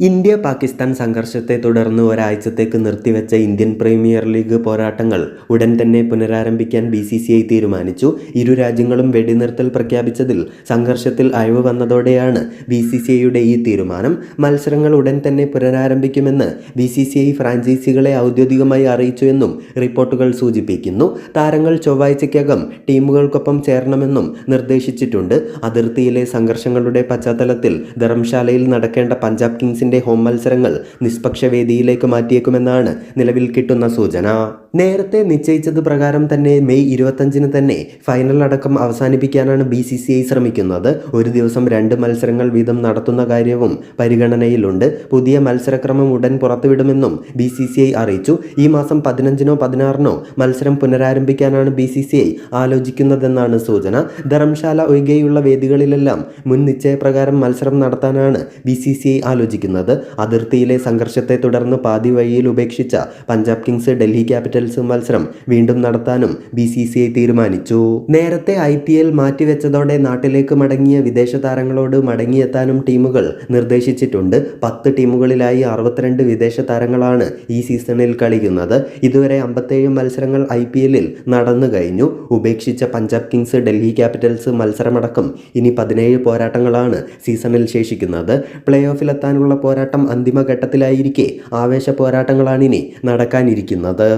India Pakistan സംഘർഷത്തെ തുടർന്ന് ഒരാഴ്ചത്തേക്ക് നിർത്തിവെച്ച ഇന്ത്യൻ പ്രീമിയർ ലീഗ് പോരാട്ടങ്ങൾ ഉടൻ തന്നെ പുനരാരംഭിക്കാൻ ബി സി സി ഐ തീരുമാനിച്ചു. ഇരു രാജ്യങ്ങളും വെടിനിർത്തൽ പ്രഖ്യാപിച്ചതിൽ സംഘർഷത്തിൽ അയവ് വന്നതോടെയാണ് ബി സി സി ഐയുടെ ഈ തീരുമാനം. മത്സരങ്ങൾ ഉടൻ തന്നെ പുനരാരംഭിക്കുമെന്ന് ബി സി സി ഐ ഫ്രാഞ്ചൈസികളെ ഔദ്യോഗികമായി അറിയിച്ചുവെന്നും റിപ്പോർട്ടുകൾ സൂചിപ്പിക്കുന്നു. താരങ്ങൾ ചൊവ്വാഴ്ചയ്ക്കകം ടീമുകൾക്കൊപ്പം ചേരണമെന്നും നിർദ്ദേശിച്ചിട്ടുണ്ട്. അതിർത്തിയിലെ സംഘർഷങ്ങളുടെ പശ്ചാത്തലത്തിൽ ധർമ്മശാലയിൽ നടക്കേണ്ട പഞ്ചാബ് കിങ്സിന്റെ ഹോം മത്സരങ്ങൾ നിഷ്പക്ഷ വേദിയിലേക്ക് മാറ്റിയേക്കുമെന്നാണ് നിലവിൽ കിട്ടുന്ന സൂചന. നേരത്തെ നിശ്ചയിച്ചത് പ്രകാരം തന്നെ മെയ് ഇരുപത്തഞ്ചിന് തന്നെ ഫൈനൽ അടക്കം അവസാനിപ്പിക്കാനാണ് ബി സി സി ഐ ശ്രമിക്കുന്നത്. ഒരു ദിവസം രണ്ട് മത്സരങ്ങൾ വീതം നടത്തുന്ന കാര്യവും പരിഗണനയിലുണ്ട്. പുതിയ മത്സരക്രമം ഉടൻ പുറത്തുവിടുമെന്നും ബി സി സി ഐ അറിയിച്ചു. ഈ മാസം പതിനഞ്ചിനോ പതിനാറിനോ മത്സരം പുനരാരംഭിക്കാനാണ് ബി സി സി ഐ ആലോചിക്കുന്നതെന്നാണ് സൂചന. ധർമ്മശാല ഒഴികെയുള്ള വേദികളിലെല്ലാം മുൻ നിശ്ചയപ്രകാരം മത്സരം നടത്താനാണ് ബി സി സി ഐ ആലോചിക്കുന്നത്. അതിർത്തിയിലെ സംഘർഷത്തെ തുടർന്ന് പാതി വഴിയിൽ ഉപേക്ഷിച്ച പഞ്ചാബ് കിങ്സ് ഡൽഹി ക്യാപിറ്റൽസ് മത്സരം വീണ്ടും നടത്താനും ബി സി സി ഐ തീരുമാനിച്ചു. നേരത്തെ ഐ പി എൽ മാറ്റിവെച്ചതോടെ നാട്ടിലേക്ക് മടങ്ങിയ വിദേശ താരങ്ങളോട് മടങ്ങിയെത്താനും ടീമുകൾ നിർദ്ദേശിച്ചിട്ടുണ്ട്. പത്ത് ടീമുകളിലായി അറുപത്തിരണ്ട് വിദേശ താരങ്ങളാണ് ഈ സീസണിൽ കളിക്കുന്നത്. ഇതുവരെ അമ്പത്തേഴ് മത്സരങ്ങൾ ഐ പി എല്ലിൽ നടന്നു കഴിഞ്ഞു. ഉപേക്ഷിച്ച പഞ്ചാബ് കിങ്സ് ഡൽഹി ക്യാപിറ്റൽസ് മത്സരമടക്കം ഇനി പതിനേഴ് പോരാട്ടങ്ങളാണ് സീസണിൽ ശേഷിക്കുന്നത്. പ്ലേ ഓഫിലെത്താനുള്ള പോരാട്ടം അന്തിമഘട്ടത്തിലായിരിക്കെ ആവേശ പോരാട്ടങ്ങളാണിനി നടക്കാനിരിക്കുന്നത്.